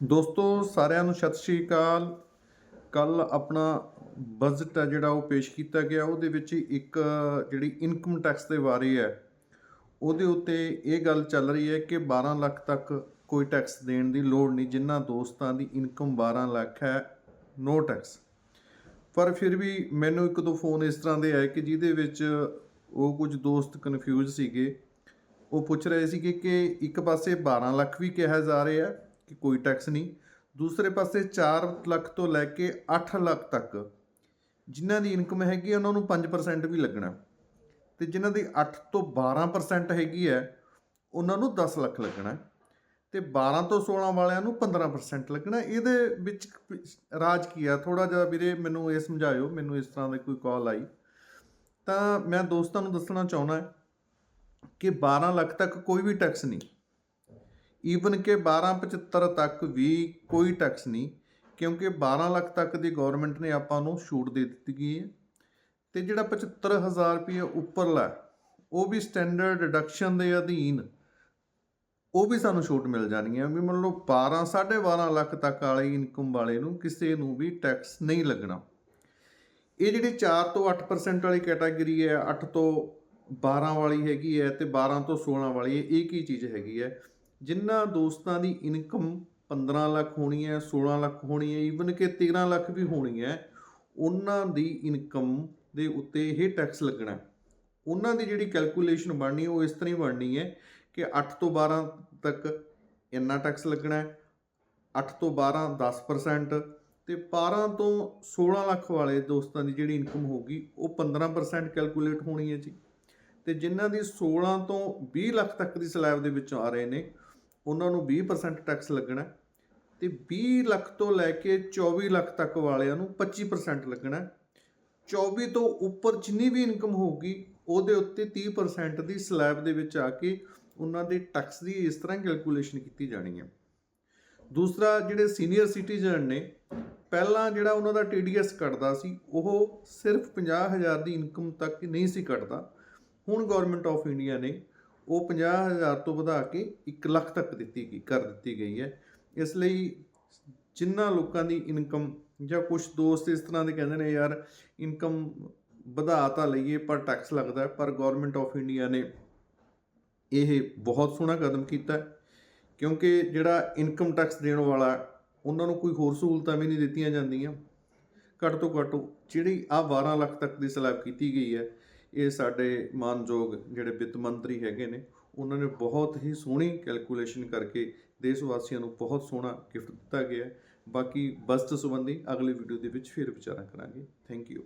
ਦੋਸਤੋ, ਸਾਰਿਆਂ ਨੂੰ ਸਤਿ ਸ਼੍ਰੀ ਅਕਾਲ। ਕੱਲ ਆਪਣਾ ਬਜਟ ਹੈ ਜਿਹੜਾ ਉਹ ਪੇਸ਼ ਕੀਤਾ ਗਿਆ। ਉਹਦੇ ਵਿੱਚ ਇੱਕ ਜਿਹੜੀ ਇਨਕਮ ਟੈਕਸ ਦੇ ਬਾਰੇ ਹੈ, ਉਹਦੇ ਉੱਤੇ ਇਹ ਗੱਲ ਚੱਲ ਰਹੀ ਹੈ ਕਿ 12 ਲੱਖ ਤੱਕ ਕੋਈ ਟੈਕਸ ਦੇਣ ਦੀ ਲੋੜ ਨਹੀਂ ਜਿਨ੍ਹਾਂ ਦੋਸਤਾਂ ਦੀ ਇਨਕਮ 12 ਲੱਖ ਹੈ ਨੋ ਟੈਕਸ ਪਰ ਫਿਰ ਵੀ ਮੈਨੂੰ ਇੱਕ ਦੋ ਫੋਨ ਇਸ ਤਰ੍ਹਾਂ ਦੇ ਆਏ ਕਿ ਜਿਹਦੇ ਵਿੱਚ ਉਹ ਕੁਝ ਦੋਸਤ ਕਨਫਿਊਜ਼ ਸੀਗੇ। ਉਹ ਪੁੱਛ ਰਹੇ ਸੀਗੇ ਕਿ ਇੱਕ ਪਾਸੇ 12 ਲੱਖ ਵੀ ਕਿਹਾ ਜਾ ਰਿਹਾ ਹੈ ਕਿ ਕੋਈ ਟੈਕਸ ਨਹੀਂ। ਦੂਸਰੇ ਪਾਸੇ 4 ਲੱਖ ਤੋਂ ਲੈ ਕੇ 8 ਲੱਖ ਤੱਕ ਜਿਨ੍ਹਾਂ ਦੀ ਇਨਕਮ ਹੈਗੀ ਉਹਨਾਂ ਨੂੰ 5% ਵੀ ਲੱਗਣਾ। ਤੇ ਜਿਨ੍ਹਾਂ ਦੀ 8 ਤੋਂ 12% ਹੈਗੀ ਹੈ, ਉਹਨਾਂ ਨੂੰ 10 ਲੱਖ ਲੱਗਣਾ। ਤੇ 12 ਤੋਂ 16 ਵਾਲਿਆਂ ਨੂੰ 15% ਲੱਗਣਾ। ਇਹਦੇ ਵਿੱਚ ਰਾਜ ਕੀ ਆ ਥੋੜਾ ਜਿਹਾ ਵੀਰੇ ਮੈਨੂੰ ਇਹ ਸਮਝਾਇਓ, ਮੈਨੂੰ ਇਸ ਤਰ੍ਹਾਂ ਦੀ ਕੋਈ ਕਾਲ ਆਈ। ਤਾਂ ਮੈਂ ਦੋਸਤਾਂ ਨੂੰ ਦੱਸਣਾ ਚਾਹੁੰਦਾ ਕਿ 12 ਲੱਖ ਤੱਕ ਕੋਈ ਵੀ ਟੈਕਸ ਨਹੀਂ। ਈਵਨ ਕਿ 1275 ਤੱਕ ਵੀ ਕੋਈ ਟੈਕਸ ਨਹੀਂ, ਕਿਉਂਕਿ 12 ਲੱਖ ਤੱਕ ਦੀ ਗਵਰਨਮੈਂਟ ਨੇ ਆਪਾਂ ਨੂੰ ਛੂਟ ਦੇ ਦਿੱਤੀ ਗਈ ਹੈ। ਤੇ ਜਿਹੜਾ 75000 ਰੁਪਏ ਉੱਪਰਲਾ ਉਹ ਵੀ ਸਟੈਂਡਰਡ ਡਿਡਕਸ਼ਨ ਦੇ ਅਧੀਨ, ਉਹ ਵੀ ਸਾਨੂੰ ਛੂਟ ਮਿਲ ਜਾਣੀ ਹੈ। ਵੀ ਮੰਨ ਲਓ 12 12.5 ਲੱਖ ਤੱਕ ਵਾਲੀ ਇਨਕਮ ਵਾਲੇ ਨੂੰ ਕਿਸੇ ਨੂੰ ਵੀ ਟੈਕਸ ਨਹੀਂ ਲੱਗਣਾ। ਇਹ ਜਿਹੜੀ 4 ਤੋਂ 8% ਵਾਲੀ ਕੈਟਾਗਰੀ ਹੈ 8 ਤੋਂ 12 ਵਾਲੀ ਹੈਗੀ ਹੈ ਤੇ 12 ਤੋਂ 16 ਵਾਲੀ ਹੈ, ਇਹ ਕੀ ਚੀਜ਼ ਹੈਗੀ ਹੈ? ਜਿਨ੍ਹਾਂ ਦੋਸਤਾਂ ਦੀ ਇਨਕਮ 15 ਲੱਖ ਹੋਣੀ ਹੈ 16 ਲੱਖ ਹੋਣੀ ਹੈ ਈਵਨ ਕਿ 13 ਲੱਖ ਵੀ ਹੋਣੀ ਹੈ, ਉਹਨਾਂ ਦੀ ਇਨਕਮ ਦੇ ਉੱਤੇ ਇਹ ਟੈਕਸ ਲੱਗਣਾ ਉਹਨਾਂ ਦੀ ਜਿਹੜੀ ਕੈਲਕੂਲੇਸ਼ਨ ਬਣਨੀ ਉਹ ਇਸ ਤਰ੍ਹਾਂ ਹੀ ਬਣਨੀ ਹੈ ਕਿ 8 ਤੋਂ 12 ਤੱਕ ਇੰਨਾ ਟੈਕਸ ਲੱਗਣਾ ਹੈ 8 ਤੋਂ 12 10% ਤੇ 12 ਤੋਂ 16 ਲੱਖ ਵਾਲੇ ਦੋਸਤਾਂ ਦੀ ਜਿਹੜੀ ਇਨਕਮ ਹੋਊਗੀ, ਉਹ 15% ਕੈਲਕੂਲੇਟ ਹੋਣੀ ਹੈ ਜੀ। ਤੇ ਜਿਨ੍ਹਾਂ ਦੀ 16 ਤੋਂ 20 ਲੱਖ ਤੱਕ ਦੀ ਸਲੈਬ ਦੇ ਵਿੱਚ ਆ ਰਹੇ ਨੇ ਉਹਨਾਂ ਨੂੰ 20% ਟੈਕਸ ਲੱਗਣਾ ਹੈ ਤੇ 20 ਲੱਖ ਤੋਂ ਲੈ ਕੇ 24 ਲੱਖ ਤੱਕ ਵਾਲਿਆਂ ਨੂੰ 25% ਲੱਗਣਾ ਹੈ। 24 ਤੋਂ ਉੱਪਰ ਜਿੰਨੀ ਵੀ ਇਨਕਮ ਹੋਊਗੀ, ਉਹਦੇ ਉੱਤੇ 30% ਦੀ ਸਲੈਬ ਦੇ ਵਿੱਚ ਆ ਕੇ ਉਹਨਾਂ ਦੇ ਟੈਕਸ ਦੀ ਇਸ ਤਰ੍ਹਾਂ ਕੈਲਕੂਲੇਸ਼ਨ ਕੀਤੀ ਜਾਣੀ ਹੈ ਦੂਸਰਾ, ਜਿਹੜੇ ਸੀਨੀਅਰ ਸਿਟੀਜ਼ਨ ਨੇ, ਪਹਿਲਾਂ ਜਿਹੜਾ ਉਹਨਾਂ ਦਾ TDS ਕੱਟਦਾ ਸੀ, ਉਹ ਸਿਰਫ 50000 ਦੀ ਇਨਕਮ ਤੱਕ ਨਹੀਂ ਸੀ ਕੱਟਦਾ ਹੁਣ ਗਵਰਨਮੈਂਟ ਆਫ ਇੰਡੀਆ ਨੇ ਉਹ 50000 ਤੋਂ ਵਧਾ ਕੇ 1 ਲੱਖ ਤੱਕ ਦਿੱਤੀ ਗਈ, ਕਰ ਦਿੱਤੀ ਗਈ ਹੈ। ਇਸ ਲਈ ਜਿਨ੍ਹਾਂ ਲੋਕਾਂ ਦੀ ਇਨਕਮ ਜਾਂ ਕੁਝ ਦੋਸਤ ਇਸ ਤਰ੍ਹਾਂ ਦੇ ਕਹਿੰਦੇ ਨੇ, ਯਾਰ ਇਨਕਮ ਵਧਾ ਤਾਂ ਲਈਏ, ਪਰ ਟੈਕਸ ਲੱਗਦਾ ਪਰ ਗਵਰਨਮੈਂਟ ਆਫ ਇੰਡੀਆ ਨੇ ਇਹ ਬਹੁਤ ਸੋਹਣਾ ਕਦਮ ਕੀਤਾ ਕਿਉਂਕਿ ਜਿਹੜਾ ਇਨਕਮ ਟੈਕਸ ਦੇਣ ਵਾਲਾ, ਉਹਨਾਂ ਨੂੰ ਕੋਈ ਹੋਰ ਸਹੂਲਤਾਂ ਵੀ ਨਹੀਂ ਦਿੱਤੀਆਂ ਜਾਂਦੀਆਂ। ਘੱਟ ਤੋਂ ਘੱਟ ਜਿਹੜੀ ਆ 12 ਲੱਖ ਤੱਕ ਦੀ ਸਲੈਬ ਕੀਤੀ ਗਈ ਹੈ ਇਹ ਸਾਡੇ ਮਾਨਯੋਗ ਜਿਹੜੇ ਵਿੱਤ ਮੰਤਰੀ ਹੈਗੇ ਨੇ, ਉਹਨਾਂ ਨੇ ਬਹੁਤ ਹੀ ਸੋਹਣੀ ਕੈਲਕੂਲੇਸ਼ਨ ਕਰਕੇ ਦੇਸ਼ ਵਾਸੀਆਂ ਨੂੰ ਬਹੁਤ ਸੋਹਣਾ ਗਿਫਟ ਦਿੱਤਾ ਗਿਆ ਹੈ। ਬਾਕੀ ਬਸਤ ਸੰਬੰਧੀ ਅਗਲੀ ਵੀਡੀਓ ਦੇ ਵਿੱਚ ਫਿਰ ਵਿਚਾਰਾਂ ਕਰਾਂਗੇ। Thank you